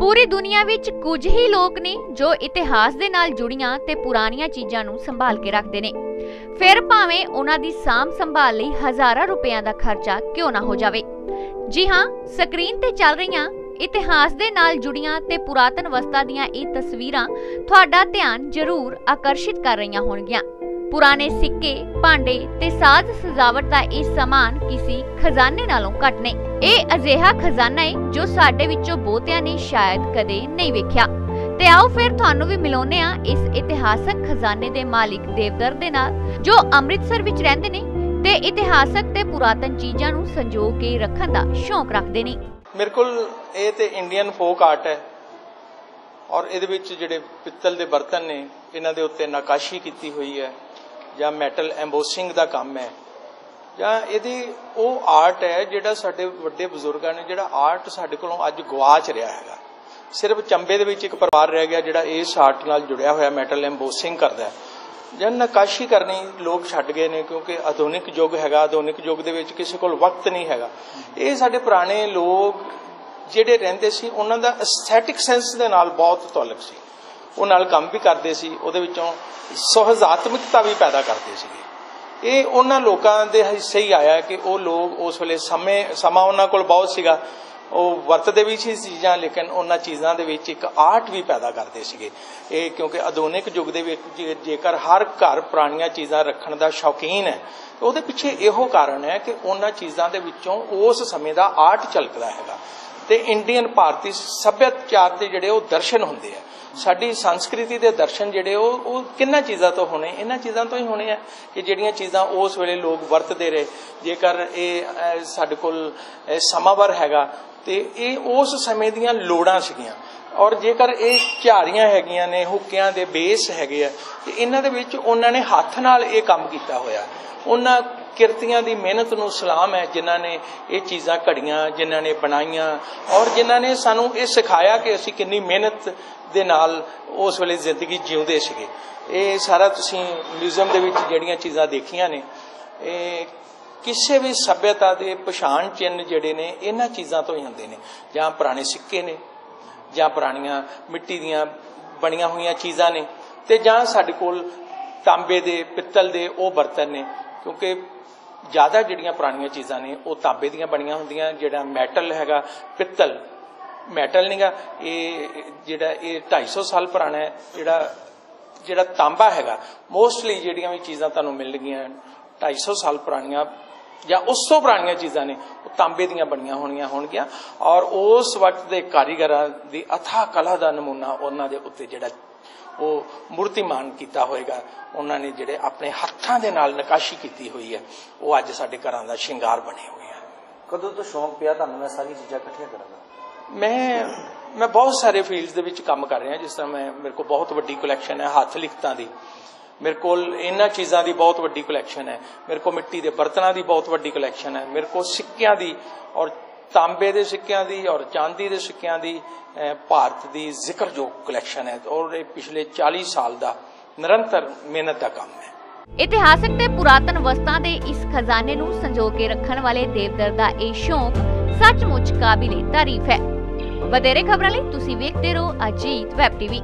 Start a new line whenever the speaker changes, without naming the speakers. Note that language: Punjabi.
ਪੂਰੀ ਦੁਨੀਆ ਵਿੱਚ ਕੁਝ ਹੀ ਲੋਕ ਨੇ ਜੋ ਇਤਿਹਾਸ ਦੇ ਨਾਲ ਜੁੜੀਆਂ ਤੇ ਪੁਰਾਣੀਆਂ ਚੀਜ਼ਾਂ ਨੂੰ ਸੰਭਾਲ ਕੇ ਰੱਖਦੇ ਨੇ। ਫਿਰ ਭਾਵੇਂ ਉਹਨਾਂ ਦੀ ਸਾਂਭ ਸੰਭਾਲ ਲਈ ਹਜ਼ਾਰਾਂ ਰੁਪਈਆਂ ਦਾ ਖਰਚਾ ਕਿਉਂ ਨਾ ਹੋ ਜਾਵੇ। ਜੀ ਹਾਂ, ਸਕਰੀਨ ਤੇ ਚੱਲ ਰਹੀਆਂ ਇਤਿਹਾਸ ਦੇ ਨਾਲ ਜੁੜੀਆਂ ਤੇ ਪੁਰਾਤਨ ਵਸਤਾਂ ਦੀਆਂ ਇਹ ਤਸਵੀਰਾਂ ਤੁਹਾਡਾ ਧਿਆਨ ਜ਼ਰੂਰ ਆਕਰਸ਼ਿਤ ਕਰ ਰਹੀਆਂ ਹੋਣਗੀਆਂ। ਪੁਰਾਣੇ ਸਿੱਕੇ, ਭਾਂਡੇ ਤੇ ਸਾਜ਼ ਸਜਾਵਟ ਦਾ ਇਹ ਸਮਾਨ ਕਿਸੇ ਖਜ਼ਾਨੇ ਨਾਲੋਂ ਘੱਟ ਨਹੀਂ ਇਹ ਅਜਿਹਾ ਖਜ਼ਾਨਾ ਹੈ ਜੋ ਸਾਡੇ ਵਿੱਚੋਂ ਬਹੁਤਿਆਂ ਨੇ ਸ਼ਾਇਦ ਕਦੇ ਨਹੀਂ ਵੇਖਿਆ। ਤੇ ਆਓ ਫਿਰ ਤੁਹਾਨੂੰ ਵੀ ਮਿਲਾਉਂਦੇ ਆ ਇਸ ਇਤਿਹਾਸਕ ਖਜ਼ਾਨੇ ਦੇ ਮਾਲਿਕ ਦੇਵਦਰ ਦੇ ਨਾਲ, ਜੋ ਅੰਮ੍ਰਿਤਸਰ ਵਿੱਚ ਰਹਿੰਦੇ ਨੇ ਤੇ ਇਤਿਹਾਸਕ ਤੇ ਪੁਰਾਤਨ ਚੀਜ਼ਾਂ ਨੂੰ ਸੰਜੋ ਕੇ ਰੱਖਣ ਦਾ ਸ਼ੌਂਕ ਰੱਖਦੇ ਨੇ।
ਮੇਰੇ ਕੋਲ ਇਹ ਤੇ ਇੰਡੀਅਨ ਫੋਕ ਆਰਟ ਹੈ ਔਰ ਇਹਦੇ ਵਿੱਚ ਜਿਹੜੇ ਪਿੱਤਲ ਦੇ ਬਰਤਨ ਨੇ, ਇਹਨਾਂ ਦੇ ਉੱਤੇ ਨਕਾਸ਼ੀ ਕੀਤੀ ਹੋਈ ਹੈ ਜਾਂ ਮੈਟਲ ਐਮਬੋਸਿੰਗ ਦਾ ਕੰਮ ਹੈ। ਜਾਂ ਇਹਦੀ ਉਹ ਆਰਟ ਹੈ ਜਿਹੜਾ ਸਾਡੇ ਵੱਡੇ ਬਜ਼ੁਰਗਾਂ ਨੇ, ਜਿਹੜਾ ਆਰਟ ਸਾਡੇ ਕੋਲੋਂ ਅੱਜ ਗਵਾਚ ਰਿਹਾ ਹੈਗਾ। ਸਿਰਫ ਚੰਬੇ ਦੇ ਵਿੱਚ ਇੱਕ ਪਰਿਵਾਰ ਰਹਿ ਗਿਆ ਜਿਹੜਾ ਇਸ ਆਰਟ ਨਾਲ ਜੁੜਿਆ ਹੋਇਆ ਮੈਟਲ ਐਮਬੋਸਿੰਗ ਕਰਦਾ ਹੈ। ਜਾਂ ਨਕਾਸ਼ੀ ਕਰਨੀ ਲੋਕ ਛੱਡ ਗਏ ਨੇ ਕਿਉਂਕਿ ਆਧੁਨਿਕ ਯੁੱਗ ਹੈਗਾ, ਆਧੁਨਿਕ ਯੁੱਗ ਦੇ ਵਿੱਚ ਕਿਸੇ ਕੋਲ ਵਕਤ ਨਹੀਂ ਹੈਗਾ। ਇਹ ਸਾਡੇ ਪੁਰਾਣੇ ਲੋਕ ਜਿਹੜੇ ਰਹਿੰਦੇ ਸੀ, ਉਹਨਾਂ ਦਾ ਐਸਥੈਟਿਕ ਸੈਂਸ ਦੇ ਨਾਲ ਬਹੁਤ ਤਾਲੁਕ ਸੀ। ਉਹ ਨਾਲ ਕੰਮ ਵੀ ਕਰਦੇ ਸੀ, ਉਹਦੇ ਵਿੱਚੋਂ ਸੁਹਜਾਤਮਿਕਤਾ ਵੀ ਪੈਦਾ ਕਰਦੇ ਸੀਗੇ। ਇਹ ਉਹਨਾਂ ਲੋਕਾਂ ਦੇ ਹਿੱਸੇ ਹੀ ਆਇਆ ਕਿ ਉਹ ਲੋਕ ਉਸ ਵੇਲੇ ਸਮੇਂ, ਸਮਾਂ ਉਹਨਾਂ ਕੋਲ ਬਹੁਤ ਸੀਗਾ। ਉਹ ਵਰਤਦੇ ਵੀ ਸੀ ਚੀਜ਼ਾਂ, ਲੇਕਿਨ ਉਹਨਾਂ ਚੀਜ਼ਾਂ ਦੇ ਵਿੱਚ ਇੱਕ ਆਰਟ ਵੀ ਪੈਦਾ ਕਰਦੇ ਸੀਗੇ। ਇਹ ਕਿਉਂਕਿ ਆਧੁਨਿਕ ਯੁੱਗ ਦੇ ਵਿੱਚ ਜੇਕਰ ਹਰ ਘਰ ਪੁਰਾਣੀਆਂ ਚੀਜ਼ਾਂ ਰੱਖਣ ਦਾ ਸ਼ੌਕੀਨ ਹੈ ਉਹਦੇ ਪਿੱਛੇ ਇਹੋ ਕਾਰਨ ਹੈ ਕਿ ਉਹਨਾਂ ਚੀਜ਼ਾਂ ਦੇ ਵਿੱਚੋਂ ਉਸ ਸਮੇਂ ਦਾ ਆਰਟ ਝਲਕਦਾ ਹੈਗਾ। ਤੇ ਇੰਡੀਅਨ ਭਾਰਤੀ ਸੱਭਿਆਚਾਰ ਦੇ ਜਿਹੜੇ ਉਹ ਦਰਸ਼ਨ ਹੁੰਦੇ ਆ। ਸਾਡੀ ਸੰਸਕ੍ਰਿਤੀ ਦੇ ਦਰਸ਼ਨ ਜਿਹੜੇ ਉਹ ਉਹ ਕਿੰਨਾ ਚੀਜ਼ਾਂ ਤੋਂ ਹੋਣੇ? ਇਹਨਾਂ ਚੀਜ਼ਾਂ ਤੋਂ ਹੀ ਹੋਣੇ ਆ ਕਿ ਜਿਹੜੀਆਂ ਚੀਜ਼ਾਂ ਉਸ ਵੇਲੇ ਲੋਕ ਵਰਤਦੇ ਰਹੇ। ਜੇਕਰ ਇਹ ਸਾਡੇ ਕੋਲ ਅਹ, ਹੈਗਾ ਤੇ ਇਹ ਉਸ ਸਮੇਂ ਦੀਆਂ ਲੋੜਾਂ ਸੀਗੀਆਂ। ਔਰ ਜੇਕਰ ਇਹ ਝਾਰੀਆਂ ਹੈਗੀਆਂ ਨੇ, ਹੁੱਕਿਆਂ ਦੇ ਬੇਸ ਹੈਗੇ ਆ, ਤੇ ਇਹਨਾਂ ਦੇ ਵਿੱਚ ਉਹਨਾਂ ਨੇ ਹੱਥ ਨਾਲ ਇਹ ਕੰਮ ਕੀਤਾ ਹੋਇਆ। ਉਹਨਾਂ ਕਿਰਤੀਆਂ ਦੀ ਮਿਹਨਤ ਨੂੰ ਸਲਾਮ ਹੈ, ਜਿਨ੍ਹਾਂ ਨੇ ਇਹ ਚੀਜ਼ਾਂ ਘੜੀਆਂ, ਜਿਨ੍ਹਾਂ ਨੇ ਬਣਾਈਆਂ, ਔਰ ਜਿਨ੍ਹਾਂ ਨੇ ਸਾਨੂੰ ਇਹ ਸਿਖਾਇਆ ਕਿ ਅਸੀਂ ਕਿੰਨੀ ਮਿਹਨਤ ਦੇ ਨਾਲ ਉਸ ਵੇਲੇ ਜ਼ਿੰਦਗੀ ਜਿਉਂਦੇ ਸੀਗੇ। ਇਹ ਸਾਰਾ ਤੁਸੀਂ ਮਿਊਜ਼ੀਅਮ ਦੇ ਵਿੱਚ ਜਿਹੜੀਆਂ ਚੀਜ਼ਾਂ ਦੇਖੀਆਂ ਨੇ, ਇਹ ਕਿਸੇ ਵੀ ਸਭਿਅਤਾ ਦੇ ਪਛਾਣ ਚਿੰਨ੍ਹ ਜਿਹੜੇ ਨੇ, ਇਹਨਾਂ ਚੀਜ਼ਾਂ ਤੋਂ ਹੀ ਹੁੰਦੇ ਨੇ, ਜਾਂ ਪੁਰਾਣੇ ਸਿੱਕੇ ਨੇ ਜਾਂ ਪੁਰਾਣੀਆਂ ਮਿੱਟੀ ਦੀਆਂ ਬਣੀਆਂ ਹੋਈਆਂ ਚੀਜ਼ਾਂ ਨੇ ਤੇ ਜਾਂ ਸਾਡੇ ਕੋਲ ਤਾਂਬੇ ਦੇ, ਪਿੱਤਲ ਦੇ ਉਹ ਬਰਤਨ ਨੇ, ਕਿਉਂਕਿ ਜ਼ਿਆਦਾ ਜਿਹੜੀਆਂ ਪੁਰਾਣੀਆਂ ਚੀਜ਼ਾਂ ਨੇ, ਉਹ ਤਾਂਬੇ ਦੀਆਂ ਬਣੀਆਂ ਹੁੰਦੀਆਂ, ਜਿਹੜਾ ਮੈਟਲ ਹੈਗਾ, ਪਿੱਤਲ ਮੈਟਲ ਨਹੀਂਗਾ ਇਹ ਜਿਹੜਾ ਇਹ 250 ਸਾਲ ਪੁਰਾਣਾ ਹੈ, ਜਿਹੜਾ ਜਿਹੜਾ ਤਾਂਬਾ ਹੈਗਾ, ਮੋਸਟਲੀ ਜਿਹੜੀਆਂ ਵੀ ਚੀਜ਼ਾਂ ਤੁਹਾਨੂੰ ਮਿਲਣਗੀਆਂ 250 ਸਾਲ ਪੁਰਾਣੀਆਂ ਜਾਂ ਉਸ ਤੋਂ ਪੁਰਾਣੀਆਂ ਚੀਜ਼ਾਂ ਨੇ ਉਹ ਤਾਂਬੇ ਦੀਆਂ ਬਣੀਆਂ ਹੋਣੀਆਂ ਹੋਣਗੀਆਂ। ਔਰ ਉਸ ਵਕਤ ਦੇ ਕਾਰੀਗਰਾਂ ਦੀ ਅਥਾ ਕਲਾ ਦਾ ਨਮੂਨਾ ਉਹਨਾਂ ਦੇ ਉੱਤੇ ਜਿਹੜਾ ਉਹ ਮੂਰਤੀਮਾਨ ਕੀਤਾ ਹੋਏਗਾ ਉਹਨਾਂ ਨੇ ਜਿਹੜੇ ਆਪਣੇ ਹੱਥਾਂ ਦੇ ਨਾਲ ਨਕਾਸ਼ੀ ਕੀਤੀ ਹੋਈ ਹੈ ਉਹ ਅੱਜ ਸਾਡੇ ਘਰਾਂ ਦਾ ਸ਼ਿੰਗਾਰ ਬਣੇ ਹੋਏ ਆ।
ਕਦੋਂ ਤੋਂ ਸ਼ੌਂਕ ਪਿਆ ਤੁਹਾਨੂੰ? ਮੈਂ ਸਾਰੀ ਚੀਜ਼ਾਂ ਇਕੱਠੀਆਂ ਕਰਨ ਦਾ
ਮੈਂ ਮੈਂ ਬਹੁਤ ਸਾਰੇ ਫੀਲਡਸ ਦੇ ਵਿੱਚ ਕੰਮ ਕਰ ਰਿਹਾ ਜਿਸ ਤਰ੍ਹਾਂ ਮੈਂ ਮੇਰੇ ਕੋਲ ਬਹੁਤ ਵੱਡੀ ਕਲੈਕਸ਼ਨ ਹੈ ਹੱਥ ਲਿਖਤਾਂ ਦੀ। ਮੇਰੇ ਕੋਲ ਇਹਨਾਂ ਚੀਜ਼ਾਂ ਦੀ ਬਹੁਤ ਵੱਡੀ ਕਲੈਕਸ਼ਨ ਹੈ। ਮੇਰੇ ਕੋਲ ਮਿੱਟੀ ਦੇ ਬਰਤਨਾਂ ਦੀ ਬਹੁਤ ਵੱਡੀ ਕਲੈਕਸ਼ਨ ਹੈ। ਮੇਰੇ ਕੋਲ ਸਿੱਕਿਆਂ ਦੀ ਔਰ ਤਾਂਬੇ ਦੇ ਸਿੱਕਿਆਂ ਦੀ ਔਰ ਚਾਂਦੀ ਦੇ ਸਿੱਕਿਆਂ ਦੀ ਭਾਰਤ ਦੀ ਜ਼ਿਕਰਯੋਗ ਕਲੈਕਸ਼ਨ ਹੈ। ਔਰ ਇਹ ਪਿਛਲੇ 40 ਸਾਲ ਦਾ ਨਿਰੰਤਰ ਮਿਹਨਤ ਦਾ ਕੰਮ ਹੈ।
ਇਤਿਹਾਸਕ ਤੇ ਪੁਰਾਤਨ ਵਸਤਾਂ ਦੇ ਇਸ ਖਜ਼ਾਨੇ ਨੂੰ ਸੰਜੋ ਕੇ ਰੱਖਣ ਵਾਲੇ ਦੇਵਦਰ ਦਾ ਇਹ ਸ਼ੌਂਕ ਸੱਚਮੁੱਚ ਕਾਬਿਲੇ ਤਾਰੀਫ ਹੈ। ਵਧੇਰੇ ਖਬਰਾਂ ਲਈ ਤੁਸੀਂ ਵੇਖਦੇ ਰਹੋ ਅਜੀਤ ਵੈਬ ਟੀਵੀ।